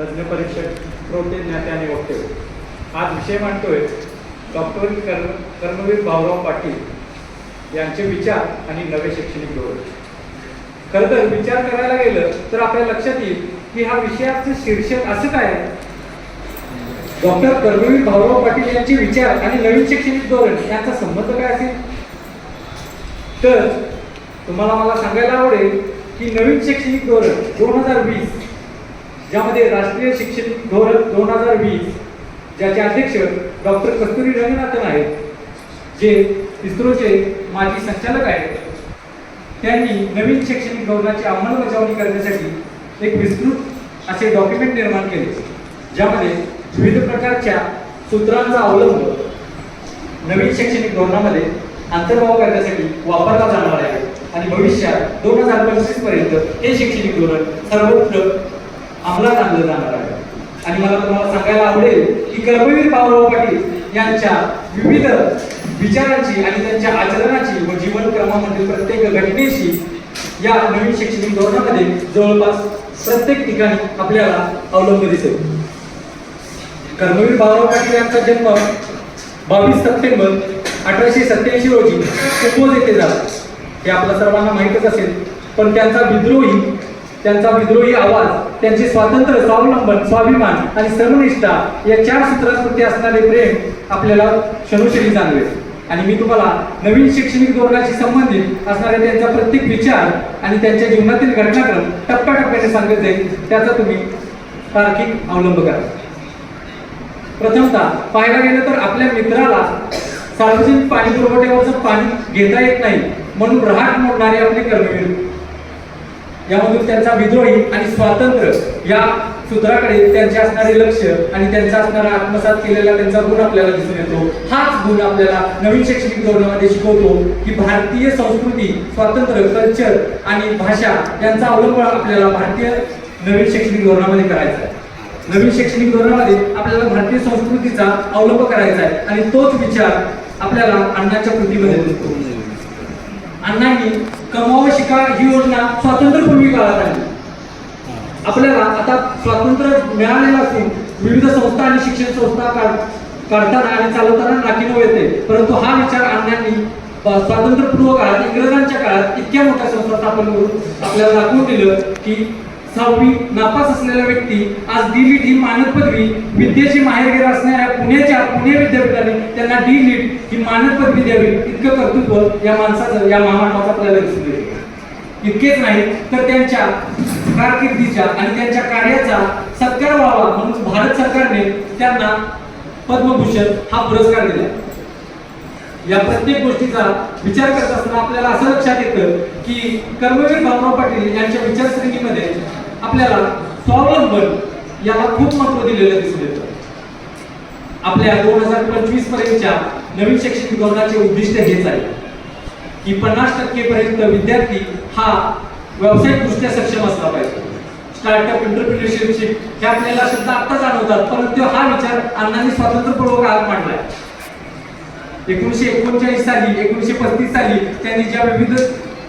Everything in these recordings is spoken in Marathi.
तज्ज्ञ परीक्षक श्रोते ज्ञाते आणि वक्ते. आज विषय मांडतोय डॉक्टर कर्म कर्मवीर भाऊराव पाटील यांचे विचार आणि नवे शैक्षणिक धोरण. खरं तर विचार करायला गेलं तर आपल्या लक्षात येईल की हा विषयाचं शीर्षक असं काय आहे? डॉक्टर कर्मवीर भाऊराव पाटील यांचे विचार आणि नवीन शैक्षणिक धोरण यांचा संबंध काय असेल? तर तुम्हाला मला सांगायला आवडेल की नवीन शैक्षणिक धोरण दोन हजार वीस ज्यामध्ये राष्ट्रीय शैक्षणिक धोरण दोन हजार वीस ज्याचे अध्यक्ष डॉक्टर कस्तुरी रंगनाथन आहेत जे इस्रोचे माजी संचालक आहेत. त्यांनी नवीन शैक्षणिक धोरणाची अंमलबजावणी करण्यासाठी एक विस्तृत असे डॉक्युमेंट निर्माण केले ज्यामध्ये विविध प्रकारच्या सूत्रांचा अवलंब नवीन शैक्षणिक धोरणामध्ये अंतर्भाव करण्यासाठी वापरला जाणार आहे. आणि भविष्यात दोन हजार पंचवीसपर्यंत हे शैक्षणिक धोरण सर्वत्र अंमलात आणलं जाणार आहे. आणि मला तुम्हाला सांगायला आवडेल की कर्मवीर भाऊराव पाटील यांच्या विविध विचारांची आणि त्यांच्या आचरणाची व जीवनक्रमामधील प्रत्येक घटनेशी या नवीन शैक्षणिक धोरणामध्ये जवळपास प्रत्येक ठिकाणी आपल्याला अवलंब दिसेल. कर्मवीर भाऊराव पाटील यांचा जन्म बावीस सप्टेंबर अठराशे सत्याऐंशी रोजी कुपोज येथे झाला. हे आपल्या सर्वांना माहीतच असेल पण त्यांचा विद्रोही त्यांचा विद्रोही आवाज त्यांचे स्वातंत्र्य स्वावलंबन स्वाभिमान आणि श्रमनिष्ठा या चार सूत्रांप्रती असणारे प्रेम आपल्याला क्षणोक्षणी जाणवेल. आणि मी तुम्हाला नवीन शैक्षणिक धोरणाशी संबंधित असणारे त्यांचा प्रत्येक विचार आणि त्यांच्या जीवनातील घटनाक्रम टप्प्याटप्प्याने सांगत जाईल त्याचा तुम्ही तार्किक अवलंब करा. प्रथमतः पाहायला गेलं तर आपल्या मित्राला सार्वजनिक पाणी पुरवठ्यावरचं पाणी घेता येत नाही म्हणून रहाट मोडणारे आपले कर्मवीर यामधून त्यांचा विद्रोही आणि स्वातंत्र्य या सूत्राकडे त्यांचे असणारे लक्ष आणि त्यांचा असणारा आत्मसात केलेला त्यांचा गुण आपल्याला दिसून येतो. हाच गुण आपल्याला नवीन शैक्षणिक धोरणामध्ये शिकवतो की भारतीय संस्कृती स्वातंत्र्य कल्चर आणि भाषा यांचा अवलंब आपल्याला भारतीय नवीन शैक्षणिक धोरणामध्ये करायचा आहे. नवीन शैक्षणिक धोरणामध्ये आपल्याला भारतीय संस्कृतीचा अवलंब करायचा आहे आणि तोच विचार आपल्याला अण्णाच्या कृतीमध्ये दिसतो. अण्णांनी कमाव शिका ही योजना स्वातंत्र्यपूर्वी काळात आली. आपल्याला आता स्वातंत्र्य मिळालेलं असून विविध संस्था आणि शिक्षण संस्था काढताना आणि चालवताना नाकीनव येते परंतु हा विचार अण्णांनी स्वातंत्र्यपूर्व काळात इंग्रजांच्या काळात इतक्या मोठ्या संस्था स्थापन करून आपल्याला दाखवून दिलं की सहावी नापास असलेला व्यक्ती आज डी लिट ही मानद पदवी विद्येची माहेरघेर असणाऱ्या पुण्याच्या पुणे विद्यापीठाने त्यांना डी लिट ही मानद पदवी द्यावी. इतकं कर्तृत्व या माणसाचं या महामानवाचं आपल्याला दिसून येते इतकेच नाही तर त्यांच्या कारकिर्दीच्या आणि त्यांच्या कार्याचा सत्कार व्हावा म्हणून भारत सरकारने त्यांना पद्मभूषण हा पुरस्कार दिला. या प्रत्येक गोष्टीचा विचार करत असताना आपल्याला असं लक्षात येतं की कर्मवीर भाऊराव पाटील यांच्या विचारसरणीमध्ये आपल्याला स्वावलंबन याला खूप महत्त्व दिलेलं दिसून येतं. आपल्या दोन हजार पंचवीस पर्यंतच्या नवीन शैक्षणिक धोरणाचे उद्दिष्ट हेच आहे की पन्नास टक्के पर्यंत विद्यार्थी हा व्यावसायिक दृष्ट्या सक्षम असला पाहिजे. स्टार्टअप एंटरप्रिनरशिप हे आपल्याला शब्द आता जाणवतात परंतु हा विचार अण्णांनी स्वातंत्र्यपूर्वक काळात मांडलाय. एकोणीशे एकोणचाळीस साली एकोणीशे पस्तीस साली त्यांनी ज्या विविध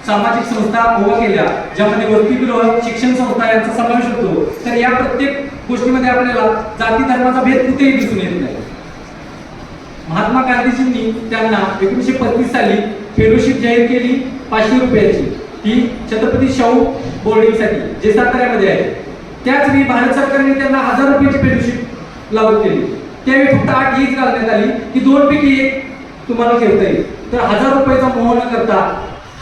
सामाजिक संस्था उभ्या केल्या ज्यामध्ये वसतिगृह शिक्षण संस्था यांचा समावेश होतो तर या प्रत्येक गोष्टीमध्ये आपल्याला जाती धर्माचा भेद कुठेही दिसून येत नाही. महात्मा गांधीजींनी त्यांना एकोणीशे पस्तीस साली फेलोशिप जाहीर केली पाचशे रुपयाची. ही छत्रपती शाहू बोर्डिंगसाठी जे साताऱ्यामध्ये आहे. त्याच वेळी भारत सरकारने त्यांना हजार रुपयाची फेलोशिप लागू केली. त्यावेळी फक्त आठ हीच घालण्यात आली की दोन पैकी एक तुम्हाला ठेवता येईल. तर हजार रुपयाचा मोह न करता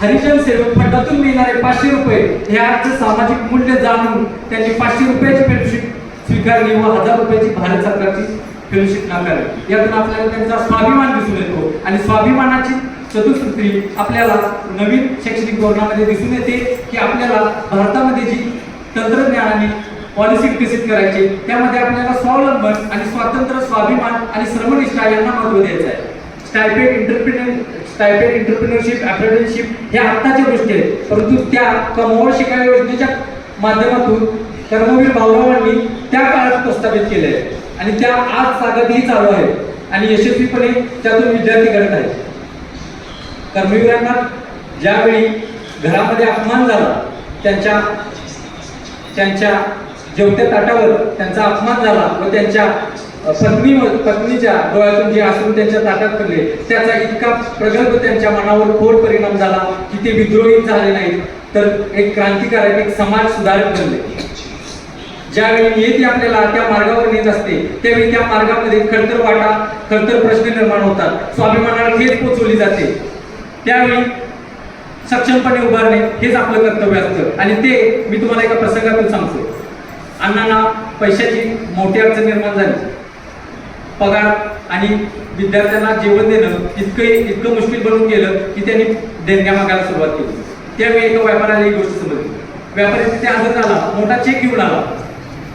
हरिजन सेवक फंडातून मिळणारे पाचशे रुपये हे आजचं सामाजिक मूल्य जाणून त्यांनी पाचशे रुपयाची फेलोशिप स्वीकारली व हजार रुपयाची भारत सरकारची फेलोशिप नाकारली. यातून आपल्याला त्यांचा स्वाभिमान दिसून येतो आणि स्वाभिमानाची चतुसूत्री आपल्याला नवीन शैक्षणिक धोरणामध्ये दिसून येते की आपल्याला भारतामध्ये जी तंत्रज्ञानाने पॉलिसी विकसित करायची त्यामध्ये आपल्याला स्वावलंबन आणि स्वातंत्र्य स्वाभिमान आणि श्रमनिष्ठा यांना महत्त्व द्यायचं आहे. Stipend entrepreneur stipend entrepreneurship apprenticeship ह्या आत्ताच्या गोष्टी आहेत. परंतु त्या कमावळ शिकाय योजनेच्या माध्यमातून कर्मवीर भाऊरावांनी त्या काळात प्रस्थापित केले आहे आणि त्या आज सागतही चालू आहेत आणि यशस्वीपणे त्यातून विद्यार्थी घडत आहेत. कर्मवीरांना ज्यावेळी घरामध्ये अपमान झाला त्यांच्या त्यांच्या जेवत्या ताटावर त्यांचा अपमान झाला व त्यांच्या पत्नी पत्नीच्या डोळ्यातून जे असून त्यांच्या ताटात पडले त्याचा इतका प्रगल्भ त्यांच्या मनावर खोल परिणाम झाला की ते विद्रोही झाले नाहीत. तर एक क्रांतिकारक एक समाज सुधारक बनले. ज्यावेळी येते आपल्याला त्या मार्गावर नेत असते त्यावेळी त्या मार्गामध्ये खडतर वाटा खडतर प्रश्न निर्माण होतात. स्वाभिमानाला हेच पोचवली जाते. त्यावेळी सक्षमपणे उभारणे हेच आपलं कर्तव्य असतं. आणि ते मी तुम्हाला एका प्रसंगातून सांगतो अण्णांना पैशाची मोठी अडचण निर्माण झाली. पगार आणि विद्यार्थ्यांना जेवण देणं इतकं इतकं मुश्किल बनून गेलं की त्यांनी देणग्या मागायला सुरुवात केली. त्यावेळी एका व्यापाऱ्याला ही गोष्ट समजली. व्यापारी तिथे हजर झाला मोठा चेक घेऊन आला.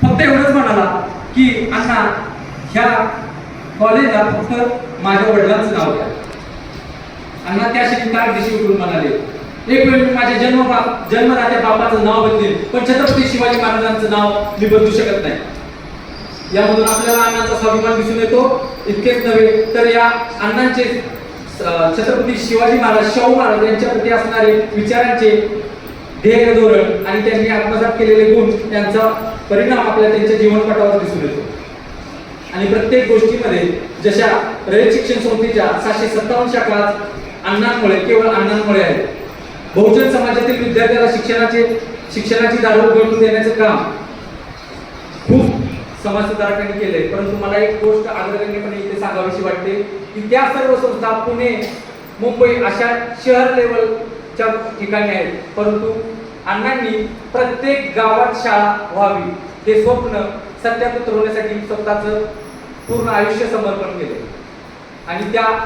फक्त एवढंच म्हणाला की अण्णा ह्या कॉलेजला फक्त माझ्या वडिलांचं नाव द्या. अण्णा त्या तार दिशी उठून म्हणाले एक वेळ मी माझ्या जन्म जन्मदात्या बापाचं नाव बदलेल पण छत्रपती शिवाजी महाराजांचं नाव मी बदलू शकत नाही. यामधून आपल्याला अण्णांचा स्वाभिमान दिसून येतो. इतकेच नव्हे तर या अण्णांचे छत्रपती शिवाजी महाराज शाहू महाराज यांच्याप्रती असणारे विचारांचे ध्येय धोरण आणि त्यांनी आत्मसात केलेले गुण यांचा परिणाम आपल्या त्यांच्या जीवनपटावर दिसून येतो. आणि प्रत्येक गोष्टीमध्ये जशा रयत शिक्षण संस्थेच्या सातशे सत्तावन्न शाखा अण्णांमुळे केवळ अण्णांमुळे आहेत. बहुजन समाजातील विद्यार्थ्याला शिक्षणाचे शिक्षणाची दारू गळून देण्याचं काम समाजसुधारकांनी केलंय. परंतु मला एक गोष्ट अग्रगण्यपणे इथे सांगावीशी वाटते की त्या सर्व संस्था पुणे मुंबई अशा शहर लेवलच्या ठिकाणी आहेत. परंतु अण्णांनी प्रत्येक गावात शाळा व्हावी हे स्वप्न सत्यात उतरवण्यासाठी स्वतःचं पूर्ण आयुष्य समर्पण केले आणि त्या